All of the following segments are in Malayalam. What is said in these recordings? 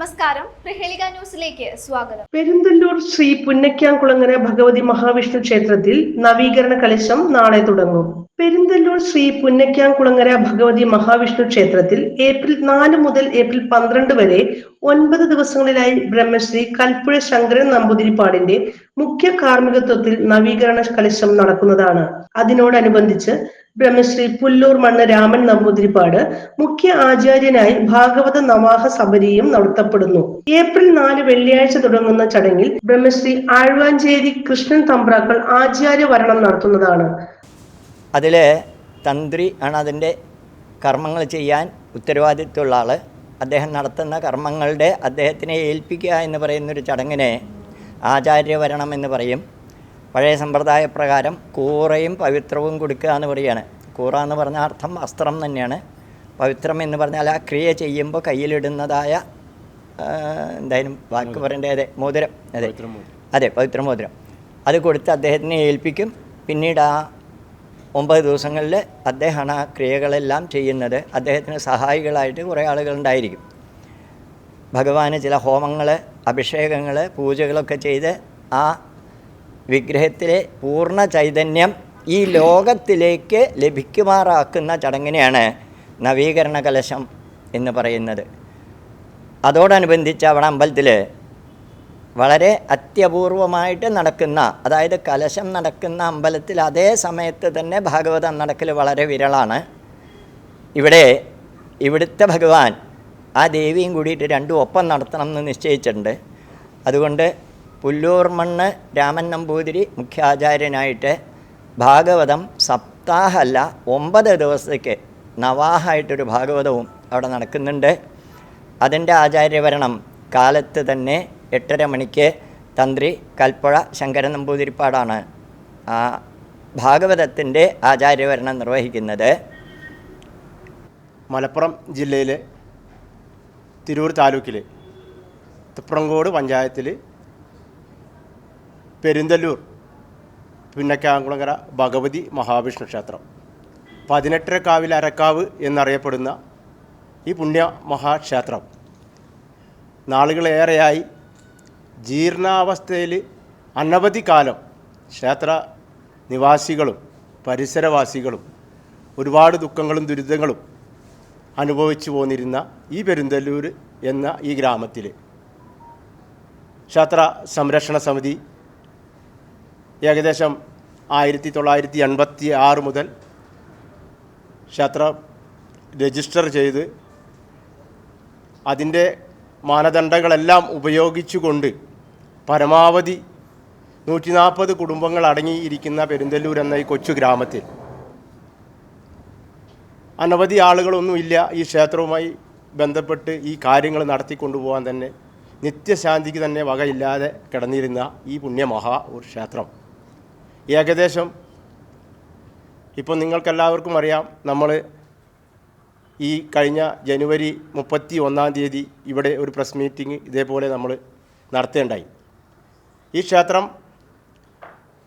നമസ്കാരം. പ്രഹേളിക ന്യൂസിലേക്ക് സ്വാഗതം. പെരുന്തല്ലൂർ ശ്രീ പുന്നക്കാംകുളങ്ങര ഭഗവതി മഹാവിഷ്ണു ക്ഷേത്രത്തിൽ നവീകരണ കലശം നാളെ തുടങ്ങും. പെരുന്തല്ലൂർ ശ്രീ പുന്നക്കാംകുളങ്ങര ഭഗവതി മഹാവിഷ്ണു ക്ഷേത്രത്തിൽ ഏപ്രിൽ നാല് മുതൽ ഏപ്രിൽ പന്ത്രണ്ട് വരെ ഒൻപത് ദിവസങ്ങളിലായി ബ്രഹ്മശ്രീ കൽപ്പുഴ ശങ്കരൻ നമ്പൂതിരിപ്പാടിന്റെ മുഖ്യ കാർമ്മികത്വത്തിൽ നവീകരണ കലശം നടക്കുന്നതാണ്. അതിനോടനുബന്ധിച്ച് ബ്രഹ്മശ്രീ പുല്ലൂർ മണ്ണ് രാമൻ നമ്പൂതിരിപ്പാട് മുഖ്യ ആചാര്യനായി ഭാഗവത നവാഹ സബരിയും നടത്തപ്പെടുന്നു. ഏപ്രിൽ നാല് വെള്ളിയാഴ്ച തുടങ്ങുന്ന ചടങ്ങിൽ ബ്രഹ്മശ്രീ ആഴ്വാഞ്ചേരി കൃഷ്ണൻ തമ്പ്രാക്കൾ ആചാര്യ വരണം നടത്തുന്നതാണ്. അതിലെ തന്ത്രി ആണ് അതിന്റെ കർമ്മങ്ങൾ ചെയ്യാൻ ഉത്തരവാദിത്വമുള്ള ആൾ അദ്ദേഹം നടത്തുന്ന കർമ്മങ്ങളുടെ അദ്ദേഹത്തിനെ ഏൽപ്പിക്കുക എന്ന് പറയുന്നൊരു ചടങ്ങിനെ ആചാര്യവരണം എന്ന് പറയും. പഴയ സമ്പ്രദായ പ്രകാരം കൂറയും പവിത്രവും കൊടുക്കുക എന്ന് പറയുകയാണ്. കൂറ എന്ന് പറഞ്ഞ അർത്ഥം വസ്ത്രം തന്നെയാണ്. പവിത്രം എന്ന് പറഞ്ഞാൽ ആ ക്രിയ ചെയ്യുമ്പോൾ കയ്യിലിടുന്നതായ എന്തായാലും വാക്ക് പറയേണ്ടത് അതെ മോതിരം. അതെ. അതെ പവിത്ര മോതിരം. അത് കൊടുത്ത് അദ്ദേഹത്തിനെ ഏൽപ്പിക്കും. പിന്നീട് ആ ഒമ്പത് ദിവസങ്ങളിൽ അദ്ദേഹമാണ് ആ ക്രിയകളെല്ലാം ചെയ്യുന്നത്. അദ്ദേഹത്തിന് സഹായികളായിട്ട് കുറേ ആളുകളുണ്ടായിരിക്കും. ഭഗവാന് ചില ഹോമങ്ങൾ അഭിഷേകങ്ങൾ പൂജകളൊക്കെ ചെയ്ത് ആ വിഗ്രഹത്തിലെ പൂർണ ചൈതന്യം ഈ ലോകത്തിലേക്ക് ലഭിക്കുമാറാക്കുന്ന ചടങ്ങിനെയാണ് നവീകരണ കലശം എന്ന് പറയുന്നത്. അതോടനുബന്ധിച്ച് അവിടെ അമ്പലത്തിൽ വളരെ അത്യപൂർവമായിട്ട് നടക്കുന്ന അതായത് കലശം നടക്കുന്ന അമ്പലത്തിൽ അതേ സമയത്ത് തന്നെ ഭാഗവതം നടക്കൽ വളരെ വിരളാണ്. ഇവിടെ ഇവിടുത്തെ ഭഗവാൻ ആ ദേവിയും കൂടിയിട്ട് രണ്ടും ഒപ്പം നടത്തണം എന്ന് നിശ്ചയിച്ചിട്ടുണ്ട്. അതുകൊണ്ട് പുല്ലൂർ മണ്ണ് രാമൻ നമ്പൂതിരി മുഖ്യാചാര്യനായിട്ട് ഭാഗവതം സപ്താഹമല്ല ഒമ്പത് ദിവസത്തേക്ക് നവാഹായിട്ടൊരു ഭാഗവതവും അവിടെ നടക്കുന്നുണ്ട്. അതിന്റെ ആചാര്യവരണം കാലത്ത് തന്നെ എട്ടര മണിക്ക് തന്ത്രി കൽപ്പുഴ ശങ്കരൻ നമ്പൂതിരിപ്പാടാണ് ആ ഭാഗവതത്തിന്റെ ആചാര്യവരണം നിർവഹിക്കുന്നത്. മലപ്പുറം ജില്ലയിലെ തിരൂർ താലൂക്കിൽ തുപ്രങ്കോട് പഞ്ചായത്തിൽ പെരിന്തല്ലൂർ പുന്നക്കാങ്കുളങ്ങര ഭഗവതി മഹാവിഷ്ണു ക്ഷേത്രം. പതിനെട്ടരക്കാവിൽ അരക്കാവ് എന്നറിയപ്പെടുന്ന ഈ പുണ്യ മഹാക്ഷേത്രം. നാളുകളേറെയായി ജീർണാവസ്ഥയിൽ അനവധി കാലം ക്ഷേത്ര നിവാസികളും പരിസരവാസികളും ഒരുപാട് ദുഃഖങ്ങളും ദുരിതങ്ങളും അനുഭവിച്ചു പോന്നിരുന്ന ഈ പെരുന്തല്ലൂർ എന്ന ഈ ഗ്രാമത്തിൽ. ക്ഷേത്ര സംരക്ഷണ സമിതി ഏകദേശം ആയിരത്തി തൊള്ളായിരത്തി എൺപത്തി ആറ് മുതൽ ക്ഷേത്രം രജിസ്റ്റർ ചെയ്ത് അതിന്റെ മാനദണ്ഡങ്ങളെല്ലാം ഉപയോഗിച്ചുകൊണ്ട് പരമാവധി നൂറ്റി നാൽപ്പത് കുടുംബങ്ങൾ അടങ്ങിയിരിക്കുന്ന പെരുന്തല്ലൂർ എന്ന ഈ കൊച്ചു ഗ്രാമത്തിൽ. അനവധി ആളുകളൊന്നുമില്ല ഈ ക്ഷേത്രവുമായി ബന്ധപ്പെട്ട് ഈ കാര്യങ്ങൾ നടത്തിക്കൊണ്ടുപോകാൻ തന്നെ. നിത്യശാന്തിക്ക് തന്നെ വകയില്ലാതെ കിടന്നിരുന്ന ഈ പുണ്യമഹാ ഒരു ക്ഷേത്രം. ഏകദേശം ഇപ്പോൾ നിങ്ങൾക്കെല്ലാവർക്കും അറിയാം നമ്മൾ ഈ കഴിഞ്ഞ ജനുവരി മുപ്പത്തി ഒന്നാം തീയതി ഇവിടെ ഒരു പ്രസ് മീറ്റിംഗ് ഇതേപോലെ നമ്മൾ നടത്തേണ്ടായി. ഈ ക്ഷേത്രം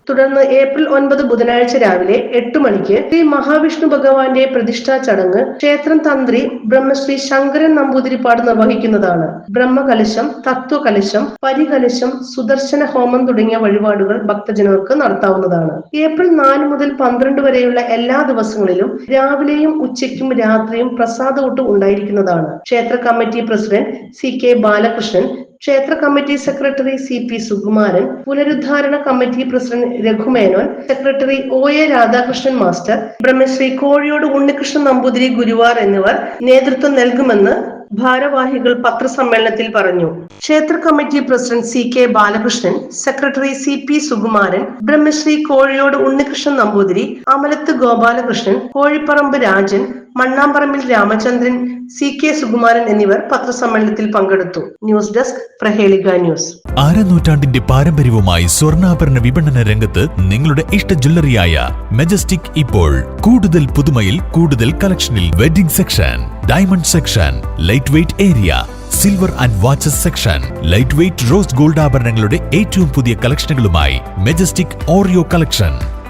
തുടർന്ന് ഏപ്രിൽ ഒൻപത് ബുധനാഴ്ച രാവിലെ എട്ട് മണിക്ക് ശ്രീ മഹാവിഷ്ണു ഭഗവാന്റെ പ്രതിഷ്ഠാ ചടങ്ങ് ക്ഷേത്രം തന്ത്രി ബ്രഹ്മശ്രീ ശങ്കരൻ നമ്പൂതിരിപ്പാട് നിർവഹിക്കുന്നതാണ്. ബ്രഹ്മകലശം തത്വകലശം പരികലശം സുദർശന ഹോമം തുടങ്ങിയ വഴിപാടുകൾ ഭക്തജനങ്ങൾക്ക് നടത്താവുന്നതാണ്. ഏപ്രിൽ നാല് മുതൽ പന്ത്രണ്ട് വരെയുള്ള എല്ലാ ദിവസങ്ങളിലും രാവിലെയും ഉച്ചയ്ക്കും രാത്രിയും പ്രസാദകൂട്ടും ഉണ്ടായിരിക്കുന്നതാണ്. ക്ഷേത്ര committee president C K Balakrishnan ക്ഷേത്ര committee secretary C P Sukumaran പുനരുദ്ധാരണ committee president Raghu Menon secretary O A Radhakrishnan master Brahmasri Kozhiyode Unnikrishnan Namboothiri Guruvar എന്നിവർ നേതൃത്വം നൽകുമെന്ന് ഭാരവാഹികൾ പത്രസമ്മേളനത്തിൽ പറഞ്ഞു. ക്ഷേത്ര committee president C K Balakrishnan secretary C P Sukumaran Brahmasri Kozhiyode Unnikrishnan Namboothiri Amalath Gopalakrishnan Kozhipparamb Rajan Mannamparambil Ramachandran C K Sukumaran എന്നിവർ പത്രസമ്മേളനത്തിൽ പങ്കെടുത്തു. News desk Prahelika news. അരനൂറ്റാണ്ടിന്റെ പാരമ്പര്യവുമായി സ്വർണാഭരണ വിപണന രംഗത്ത് നിങ്ങളുടെ ഇഷ്ട ജ്വല്ലറിയായ മെജസ്റ്റിക് ഇപ്പോൾ കൂടുതൽ പുതുമയിൽ കൂടുതൽ കളക്ഷനിൽ wedding section diamond section light weight area silver and watches section light weight rose gold ആഭരണങ്ങളുടെ ഏറ്റവും പുതിയ കളക്ഷനുകളുമായി മെജസ്റ്റിക് ഓറിയോ കളക്ഷൻ.